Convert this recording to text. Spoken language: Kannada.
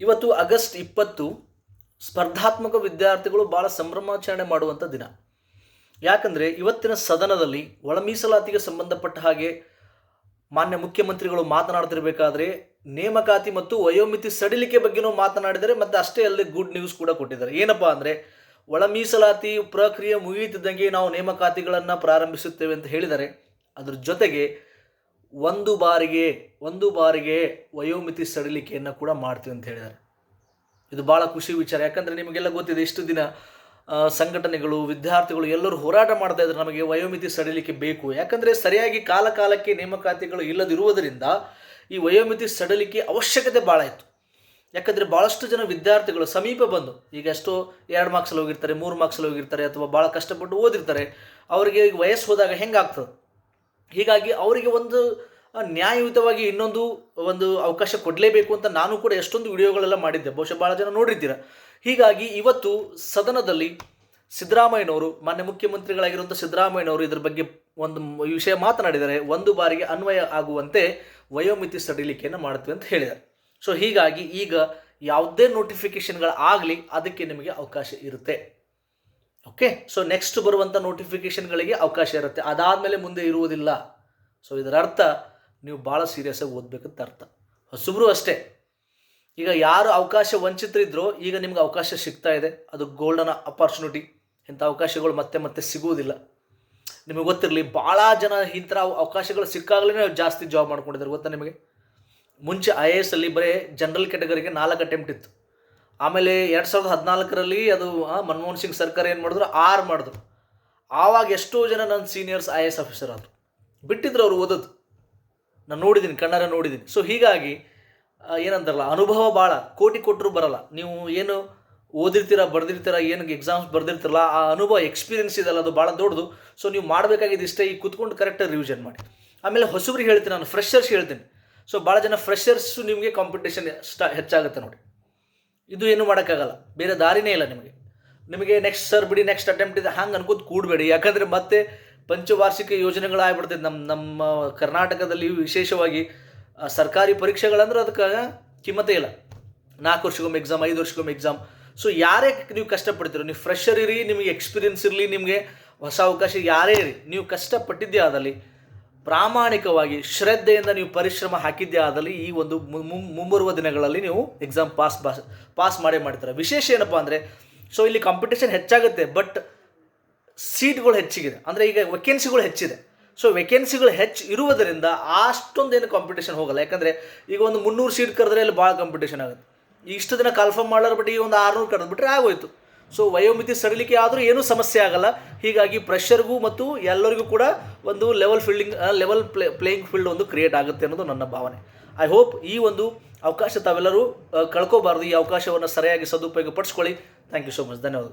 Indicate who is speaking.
Speaker 1: ಇವತ್ತು ಆಗಸ್ಟ್ ಇಪ್ಪತ್ತು ಸ್ಪರ್ಧಾತ್ಮಕ ವಿದ್ಯಾರ್ಥಿಗಳು ಭಾಳ ಸಂಭ್ರಮಾಚರಣೆ ಮಾಡುವಂಥ ದಿನ. ಯಾಕಂದರೆ ಇವತ್ತಿನ ಸದನದಲ್ಲಿ ಒಳ ಮೀಸಲಾತಿಗೆ ಸಂಬಂಧಪಟ್ಟ ಹಾಗೆ ಮಾನ್ಯ ಮುಖ್ಯಮಂತ್ರಿಗಳು ಮಾತನಾಡ್ತಿರ್ಬೇಕಾದ್ರೆ ನೇಮಕಾತಿ ಮತ್ತು ವಯೋಮಿತಿ ಸಡಿಲಿಕೆ ಬಗ್ಗೆನೂ ಮಾತನಾಡಿದರೆ ಮತ್ತು ಅಷ್ಟೇ ಅಲ್ಲದೆ ಗುಡ್ ನ್ಯೂಸ್ ಕೂಡ ಕೊಟ್ಟಿದ್ದಾರೆ. ಏನಪ್ಪ ಅಂದರೆ ಒಳ ಮೀಸಲಾತಿ ಪ್ರಕ್ರಿಯೆ ಮುಗಿಯುತ್ತಿದ್ದಂಗೆ ನಾವು ನೇಮಕಾತಿಗಳನ್ನು ಪ್ರಾರಂಭಿಸುತ್ತೇವೆ ಅಂತ ಹೇಳಿದರೆ ಅದರ ಜೊತೆಗೆ ಒಂದು ಬಾರಿಗೆ ಒಂದು ಬಾರಿಗೆ ವಯೋಮಿತಿ ಸಡಿಲಿಕೆಯನ್ನು ಕೂಡ ಮಾಡ್ತೀವಿ ಅಂತ ಹೇಳಿದ್ದಾರೆ. ಇದು ಭಾಳ ಖುಷಿ ವಿಚಾರ. ಯಾಕಂದರೆ ನಿಮಗೆಲ್ಲ ಗೊತ್ತಿದೆ, ಇಷ್ಟು ದಿನ ಸಂಘಟನೆಗಳು, ವಿದ್ಯಾರ್ಥಿಗಳು ಎಲ್ಲರೂ ಹೋರಾಟ ಮಾಡ್ತಾ ಇದ್ದಾರೆ ನಮಗೆ ವಯೋಮಿತಿ ಸಡಿಲಿಕೆ ಬೇಕು. ಯಾಕಂದರೆ ಸರಿಯಾಗಿ ಕಾಲ ಕಾಲಕ್ಕೆ ನೇಮಕಾತಿಗಳು ಇಲ್ಲದಿರುವುದರಿಂದ ಈ ವಯೋಮಿತಿ ಸಡಿಲಿಕೆ ಅವಶ್ಯಕತೆ ಭಾಳ ಇತ್ತು. ಯಾಕಂದರೆ ಭಾಳಷ್ಟು ಜನ ವಿದ್ಯಾರ್ಥಿಗಳು ಸಮೀಪ ಬಂದು, ಈಗ ಎಷ್ಟೋ ಎರಡು ಮಾರ್ಕ್ಸಲ್ಲಿ ಹೋಗಿರ್ತಾರೆ, ಮೂರು ಮಾರ್ಕ್ಸಲ್ಲಿ ಹೋಗಿರ್ತಾರೆ ಅಥವಾ ಭಾಳ ಕಷ್ಟಪಟ್ಟು ಓದಿರ್ತಾರೆ, ಅವರಿಗೆ ಈಗ ವಯಸ್ಸು ಹೋದಾಗ ಹೆಂಗಾಗ್ತದೆ? ಹೀಗಾಗಿ ಅವರಿಗೆ ಒಂದು ನ್ಯಾಯಯುತವಾಗಿ ಇನ್ನೊಂದು, ಒಂದು ಅವಕಾಶ ಕೊಡಲೇಬೇಕು ಅಂತ ನಾನು ಕೂಡ ಎಷ್ಟೊಂದು ವಿಡಿಯೋಗಳೆಲ್ಲ ಮಾಡಿದ್ದೆ. ಬಹುಶಃ ಭಾಳ ಜನ ನೋಡಿದ್ದೀರ ಹೀಗಾಗಿ ಇವತ್ತು ಸದನದಲ್ಲಿ ಸಿದ್ದರಾಮಯ್ಯನವರು, ಮಾನ್ಯ ಮುಖ್ಯಮಂತ್ರಿಗಳಾಗಿರುವಂಥ ಸಿದ್ದರಾಮಯ್ಯನವರು ಇದ್ರ ಬಗ್ಗೆ ಒಂದು ವಿಷಯ ಮಾತನಾಡಿದರೆ, ಒಂದು ಬಾರಿಗೆ ಅನ್ವಯ ಆಗುವಂತೆ ವಯೋಮಿತಿ ಸಡಿಲಿಕೆಯನ್ನು ಮಾಡ್ತೀವಿ ಅಂತ ಹೇಳಿದ್ದಾರೆ. ಸೊ ಹೀಗಾಗಿ ಈಗ ಯಾವುದೇ ನೋಟಿಫಿಕೇಷನ್ಗಳಾಗಲಿ ಅದಕ್ಕೆ ನಿಮಗೆ ಅವಕಾಶ ಇರುತ್ತೆ. ಓಕೆ ಸೊ ನೆಕ್ಸ್ಟ್ ಬರುವಂಥ ನೋಟಿಫಿಕೇಷನ್ಗಳಿಗೆ ಅವಕಾಶ ಇರುತ್ತೆ. ಅದಾದಮೇಲೆ ಮುಂದೆ ಇರುವುದಿಲ್ಲ. ಸೊ ಇದರ ಅರ್ಥ ನೀವು ಭಾಳ ಸೀರಿಯಸ್ಸಾಗಿ ಓದಬೇಕಂತ ಅರ್ಥ. ಹೊಸಬ್ರು ಅಷ್ಟೇ. ಈಗ ಯಾರು ಅವಕಾಶ ವಂಚಿತರಿದ್ರೋ ಈಗ ನಿಮ್ಗೆ ಅವಕಾಶ ಸಿಗ್ತಾ ಇದೆ. ಅದು ಗೋಲ್ಡನ್ ಅಪಾರ್ಚುನಿಟಿ ಇಂಥ ಅವಕಾಶಗಳು ಮತ್ತೆ ಮತ್ತೆ ಸಿಗುವುದಿಲ್ಲ. ನಿಮಗೆ ಗೊತ್ತಿರಲಿ, ಭಾಳ ಜನ ಇಂಥ ಅವಕಾಶಗಳು ಸಿಕ್ಕಾಗಲೇ ಜಾಸ್ತಿ ಜಾಬ್ ಮಾಡ್ಕೊಂಡಿದ್ದಾರೆ. ಗೊತ್ತಾ ನಿಮಗೆ? ಮುಂಚೆ ಐ ಎ ಎಸ್ ಅಲ್ಲಿ ಬರೀ ಜನರಲ್ ಕ್ಯಾಟಗರಿಗೆ ನಾಲ್ಕು ಅಟೆಂಪ್ಟ್ ಇತ್ತು. ಆಮೇಲೆ ಎರಡು ಸಾವಿರದ ಹದಿನಾಲ್ಕರಲ್ಲಿ ಅದು ಮನಮೋಹನ್ ಸಿಂಗ್ ಸರ್ಕಾರ ಏನು ಮಾಡಿದ್ರು? ಆರು ಮಾಡಿದ್ರು. ಆವಾಗ ಎಷ್ಟೋ ಜನ ನನ್ನ ಸೀನಿಯರ್ಸ್ ಐ ಎಸ್ ಆಫೀಸರ್ ಆದರು. ಬಿಟ್ಟಿದ್ರು ಅವರು ಓದೋದು. ನಾನು ನೋಡಿದ್ದೀನಿ ಕಣ್ಣಾರೆ ನೋಡಿದ್ದೀನಿ ಸೊ ಹೀಗಾಗಿ ಏನಂತಾರಲ್ಲ, ಅನುಭವ ಭಾಳ ಕೋಟಿ ಕೊಟ್ಟರು ಬರಲ್ಲ. ನೀವು ಏನು ಓದಿರ್ತೀರ, ಬರ್ದಿರ್ತೀರ, ಏನು ಎಕ್ಸಾಮ್ಸ್ ಬರ್ದಿರ್ತಿರಲ್ಲ, ಆ ಅನುಭವ ಎಕ್ಸ್ಪೀರಿಯನ್ಸ್ ಇದೆಲ್ಲ ಅದು ಭಾಳ ದೊಡ್ಡದು. ಸೊ ನೀವು ಮಾಡಬೇಕಾಗಿದ್ದು ಇಷ್ಟೇ, ಈ ಕುತ್ಕೊಂಡು ಕರೆಕ್ಟಾಗಿ ರಿವಿಷನ್ ಮಾಡಿ. ಆಮೇಲೆ ಹೊಸಬ್ರಿಗೆ ಹೇಳ್ತೀನಿ ನಾನು ಫ್ರೆಶರ್ಸ್ ಹೇಳ್ತೀನಿ. ಸೊ ಭಾಳ ಜನ ಫ್ರೆಶರ್ಸು ನಿಮಗೆ ಕಾಂಪಿಟೇಷನ್ ಸ್ಟಾ ಹೆಚ್ಚಾಗುತ್ತೆ ನೋಡಿ. ಇದು ಏನು ಮಾಡೋಕ್ಕಾಗಲ್ಲ. ಬೇರೆ ದಾರಿನೇ ಇಲ್ಲ ನಿಮಗೆ. ನಿಮಗೆ ನೆಕ್ಸ್ಟ್ ಸರ್ ಬಿಡಿ ನೆಕ್ಸ್ಟ್ ಅಟೆಂಪ್ಟ್ ಇದೆ, ಹಂಗೆ ಅನ್ಕೋದು ಕೂಡಬೇಡಿ. ಯಾಕಂದರೆ ಮತ್ತೆ ಪಂಚವಾರ್ಷಿಕ ಯೋಜನೆಗಳಾಗ್ಬಿಡ್ತೈತೆ. ನಮ್ಮ ನಮ್ಮ ಕರ್ನಾಟಕದಲ್ಲಿ ವಿಶೇಷವಾಗಿ ಸರ್ಕಾರಿ ಪರೀಕ್ಷೆಗಳಂದ್ರೆ ಅದಕ್ಕೆ ಕಿಮ್ಮತ್ತೇ ಇಲ್ಲ. ನಾಲ್ಕು ವರ್ಷಕ್ಕೊಮ್ಮೆ ಎಕ್ಸಾಮ್ ಐದು ವರ್ಷಕ್ಕೊಮ್ಮೆ ಎಕ್ಸಾಮ್ ಸೊ ಯಾರೇ ನೀವು ಕಷ್ಟಪಡ್ತೀರೋ, ನೀವು ಫ್ರೆಶರ್ ಇರಿ, ನಿಮಗೆ ಎಕ್ಸ್ಪೀರಿಯನ್ಸ್ ಇರಲಿ, ನಿಮಗೆ ಹೊಸ ಅವಕಾಶ ಯಾರೇ ಇರಿ, ನೀವು ಕಷ್ಟಪಟ್ಟಿದ್ದೇ ಆದಲ್ಲಿ ಪ್ರಾಮಾಣಿಕವಾಗಿ ಶ್ರದ್ಧೆಯಿಂದ ನೀವು ಪರಿಶ್ರಮ ಹಾಕಿದ್ದೇ ಆದಲ್ಲಿ ಈ ಒಂದು ಮುಂಬರುವ ದಿನಗಳಲ್ಲಿ ನೀವು ಎಕ್ಸಾಮ್ ಪಾಸ್ ಪಾಸ್ ಪಾಸ್ ಮಾಡೇ ಮಾಡ್ತಾರೆ. ವಿಶೇಷ ಏನಪ್ಪ ಅಂದರೆ ಸೊ ಇಲ್ಲಿ ಕಾಂಪಿಟೇಷನ್ ಹೆಚ್ಚಾಗುತ್ತೆ ಬಟ್ ಸೀಟ್ಗಳು ಹೆಚ್ಚಿಗಿದೆ. ಅಂದರೆ ಈಗ ವೆಕೆನ್ಸಿಗಳು ಹೆಚ್ಚಿದೆ. ಸೊ ವೆಕೆನ್ಸಿಗಳು ಹೆಚ್ಚು ಇರುವುದರಿಂದ ಅಷ್ಟೊಂದೇನು ಕಾಂಪಿಟೇಷನ್ ಹೋಗಲ್ಲ. ಯಾಕಂದರೆ ಈಗ ಒಂದು ಮುನ್ನೂರು ಸೀಟ್ ಕರೆದ್ರೆ ಅಲ್ಲಿ ಭಾಳ ಕಾಂಪಿಟೇಷನ್ ಆಗುತ್ತೆ. ಇಷ್ಟು ದಿನ ಕನ್ಫರ್ಮ್ ಮಾಡೋರು ಬಟ್ ಈಗ ಒಂದು ಆರುನೂರು ಕರೆದ್ಬಿಟ್ರೆ ಆಗೋಯ್ತು. ಸೊ ವಯೋಮಿತಿ ಸಡಿಲಿಕೆ ಆದರೂ ಏನೂ ಸಮಸ್ಯೆ ಆಗಲ್ಲ. ಹೀಗಾಗಿ ಪ್ರೆಷರ್ಗೂ ಮತ್ತು ಎಲ್ಲರಿಗೂ ಕೂಡ ಒಂದು level fielding level play playing field ಒಂದು ಕ್ರಿಯೇಟ್ ಆಗುತ್ತೆ ಅನ್ನೋದು ನನ್ನ ಭಾವನೆ. ಐ ಹೋಪ್ ಈ ಒಂದು ಅವಕಾಶ ತಾವೆಲ್ಲರೂ ಕಳ್ಕೋಬಾರ್ದು, ಈ ಅವಕಾಶವನ್ನು ಸರಿಯಾಗಿ ಸದುಪಯೋಗ ಪಡಿಸ್ಕೊಳ್ಳಿ. ಥ್ಯಾಂಕ್ ಯು ಸೋ ಮಚ್ ಧನ್ಯವಾದ